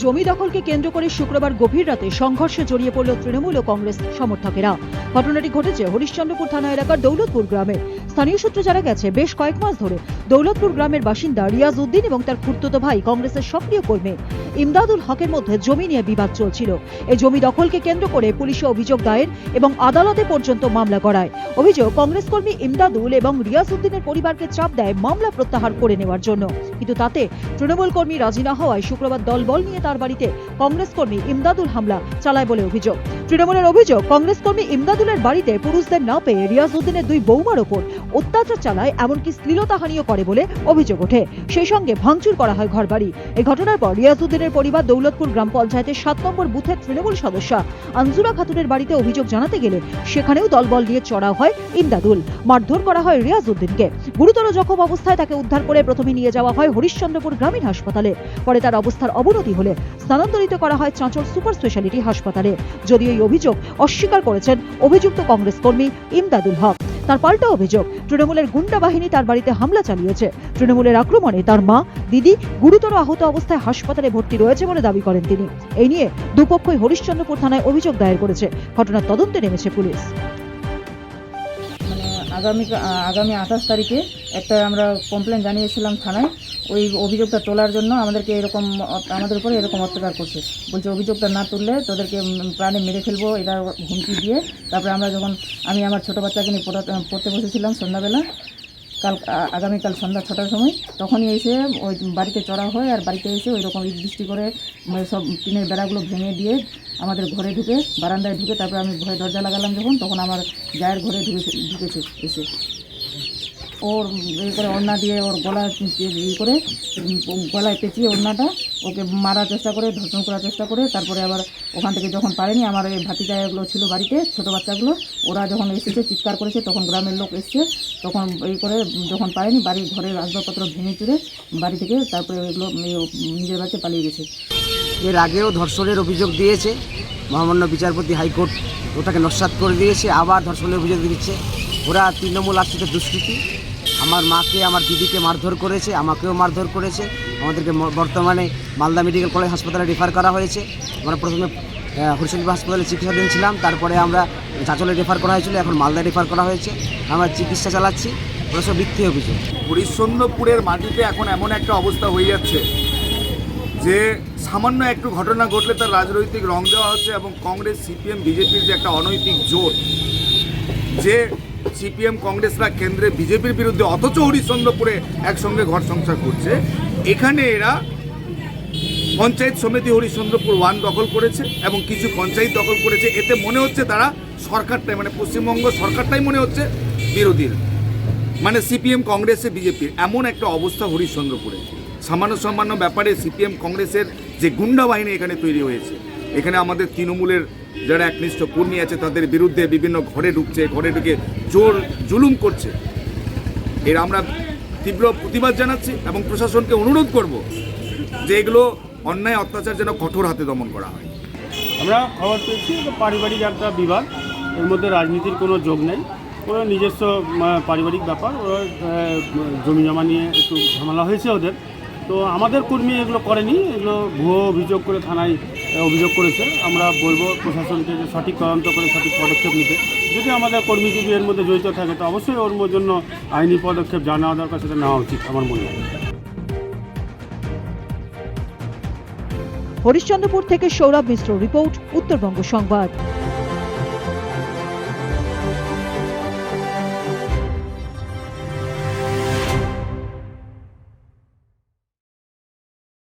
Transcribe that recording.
জমি দখলকে কেন্দ্র করে শুক্রবার গভীর রাতে সংঘর্ষে জড়িয়ে পড়ল তৃণমূল ও কংগ্রেস সমর্থকেরা। ঘটনাটি ঘটেছে হরিশ্চন্দ্রপুর থানা এলাকার দৌলতপুর গ্রামে। স্থানীয় সূত্রে জানা গেছে, বেশ কয়েক মাস ধরে দৌলতপুর গ্রামের বাসিন্দা রিয়াজ উদ্দিন এবং তার খুর্তুত ভাই কংগ্রেসের সক্রিয় কর্মী। ইমদাদুল হকের মধ্যে জমি নিয়ে বিবাদ চলছিল। এই জমি দখলকে কেন্দ্র করে পুলিশে অভিযোগ দায়ের এবং আদালতে পর্যন্ত মামলা করায় অভিযোগ, কংগ্রেস কর্মী ইমদাদুল এবং রিয়াজ উদ্দিনের পরিবারকে চাপ দেয় মামলা প্রত্যাহার করে নেওয়ার জন্য। কিন্তু তাতে তৃণমূল কর্মী রাজি না হওয়ায় শুক্রবার দলবল নিয়ে তার বাড়িতে কংগ্রেস কর্মী ইমদাদুল হামলা চালায় বলে অভিযোগ। তৃণমূলের অভিযোগ, কংগ্রেস কর্মী ইমদাদুলের বাড়িতে পুরুষদের না পেয়ে রিয়াজ উদ্দিনের দুই বৌমার ওপর অত্যাচার চালায়, এমনকি শ্লীলতাহানিও করে বলে অভিযোগ ওঠে। সেই সঙ্গে ভাঙচুর করা হয় ঘরবাড়ি। এই ঘটনার পর রিয়াজ উদ্দিনের পরিবার দৌলতপুর গ্রাম পঞ্চায়েতের সাত নম্বর বুথের তৃণমূল সদস্যা আঞ্জুরা খাতুনের বাড়িতে অভিযোগ জানাতে গেলে সেখানেও দলবল নিয়ে চড়া হয় ইমদাদুল। মারধর করা হয় রিয়াজ উদ্দিনকে গুরুতর জখম অবস্থায় তাকে উদ্ধার করে প্রথমে নিয়ে যাওয়া হয় হরিশ্চন্দ্রপুর গ্রামীণ হাসপাতালে। পরে তার অবস্থার অবনতি হলে স্থানান্তরিত করা হয় চাঁচল সুপার স্পেশালিটি হাসপাতালে। যদিও এই অভিযোগ অস্বীকার করেছেন অভিযুক্ত কংগ্রেস কর্মী ইমদাদুল হক। তার পাল্টা অভিযোগ, তৃণমূলের গুন্ডা বাহিনী তার বাড়িতে হামলা চালিয়েছে। তৃণমূলের আক্রমণে তার মা, দিদি, গুরুতর আহত অবস্থায় হাসপাতালে ভর্তি রয়েছে বলে দাবি করেন তিনি। এই নিয়ে দুপক্ষই হরিশ্চন্দ্রপুর থানায় অভিযোগ দায়ের করেছে। ঘটনার তদন্তে নেমেছে পুলিশ। আগামী আগামী আঠাশ তারিখে একটা আমরা কমপ্লেন জানিয়েছিলাম থানায়। ওই অভিযোগটা তোলার জন্য আমাদেরকে এরকম আমাদের উপরে এরকম অত্যাচার করছে। বলছে, অভিযোগটা না তুললে তোদেরকে প্রাণে মেরে ফেলব। এটা হুমকি দিয়ে তারপরে আমরা যখন, আমি আমার ছোটো বাচ্চাকে নিয়ে পড়া- পড়তে বসেছিলাম সন্ধ্যাবেলা, কাল আগামীকাল সন্ধ্যা ছটার সময়, তখনই এসে ওই বাড়িতে চড়া হয় আর বাড়িতে এসে ওই রকম বৃষ্টি করে মানে সব টিনের বেড়াগুলো ভেঙে দিয়ে আমাদের ঘরে ঢুকে, বারান্দায় ঢুকে তারপরে আমি ঘরে দরজা লাগালাম যখন, তখন আমার জায়ের ঘরে ঢুকেছে ঢুকেছে, এসে। ওর ইয়ে করে ওড়না দিয়ে ওর গলা ইয়ে করে গলায় পেঁচিয়ে ওড়নাটা ওকে মারার চেষ্টা করে, ধর্ষণ করার চেষ্টা করে, তারপরে আবার ওখান থেকে যখন পারেনি, আমার এই ভাতিজাগুলো ছিল বাড়িতে, ছোটো বাচ্চাগুলো, ওরা যখন এসেছে, চিৎকার করেছে, তখন গ্রামের লোক এসছে, তখন এই করে যখন পারেনি, বাড়ির ঘরের আসবাবপত্র ভেঙে চুরে বাড়ি থেকে তারপরে ওইগুলো নিজের বাড়িতে পালিয়ে গেছে। এর আগেও ধর্ষণের অভিযোগ দিয়েছে। মহামান্য বিচারপতি হাইকোর্ট ওটাকে নস্বাত করে দিয়েছে, আবার ধর্ষণের অভিযোগ দিচ্ছে ওরা তৃণমূল আশ্রিত দুষ্কৃতি। আমার মাকে, আমার দিদিকে মারধর করেছে, আমাকেও মারধর করেছে। আমাদেরকে বর্তমানে মালদা মেডিকেল কলেজ হাসপাতালে রেফার করা হয়েছে। আমরা প্রথমে হরিশচন্দ্র হাসপাতালে চিকিৎসাধীন ছিলাম। তারপরে আমরা চাঁচলে রেফার করা হয়েছিল, এখন মালদা রেফার করা হয়েছে। আমরা চিকিৎসা চালাচ্ছি, ওরা সব বৃত্তি অভিযোগ। হরিশ্চন্দ্রপুরের মাটিতে এখন এমন একটা অবস্থা হয়ে যাচ্ছে। যে সামান্য একটু ঘটনা ঘটলে তার রাজনৈতিক রং দেওয়া হচ্ছে এবং কংগ্রেস, সিপিএম, বিজেপির যে একটা অনৈতিক জোট, যে সিপিএম, কংগ্রেসরা কেন্দ্রে বিজেপির বিরুদ্ধে অথচ হরিশ্চন্দ্রপুরে একসঙ্গে ঘর সংসার করছে, এখানে এরা পঞ্চায়েত সমিতি হরিশ্চন্দ্রপুর ওয়ান দখল করেছে এবং কিছু পঞ্চায়েত দখল করেছে। এতে মনে হচ্ছে তারা সরকারটাই মানে পশ্চিমবঙ্গ সরকারটাই মনে হচ্ছে বিরোধীর মানে সিপিএম, কংগ্রেসে, বিজেপির এমন একটা অবস্থা হরিশ্চন্দ্রপুরে। সামান্য সামান্য ব্যাপারে সিপিএম কংগ্রেসের যে গুন্ডা বাহিনী এখানে তৈরি হয়েছে, এখানে আমাদের তৃণমূলের যারা একনিষ্ঠ কর্মী আছে, তাদের বিরুদ্ধে বিভিন্ন ঘরে ঢুকছে, ঘরে ঢুকে জোর জুলুম করছে। এর আমরা তীব্র প্রতিবাদ জানাচ্ছি এবং প্রশাসনকে অনুরোধ করব যে এগুলো অন্যায়, অত্যাচার যেন কঠোর হাতে দমন করা হয়। আমরা খবর পেয়েছি পারিবারিক একটা বিবাদ। এর মধ্যে রাজনীতির কোনো যোগ নেই। ওরা নিজস্ব পারিবারিক ব্যাপার। ওরা জমি জমা নিয়ে একটু ঝামেলা হয়েছে ওদের। তো আমাদের কর্মী এগুলো করেনি, এগুলো ভুয়ো অভিযোগ করে থানায় অভিযোগ করেছে। আমরা বলব প্রশাসনকে যে সঠিক তদন্ত করে সঠিক পদক্ষেপ নিতে। যদি আমাদের কর্মী যদি এর মধ্যে জড়িত থাকে, তো অবশ্যই ওর জন্য আইনি পদক্ষেপ যা নেওয়া দরকার সেটা নেওয়া উচিত, আমার মনে হয়। হরিশ্চন্দ্রপুর থেকে সৌরভ মিশ্র রিপোর্ট, উত্তরবঙ্গ সংবাদ।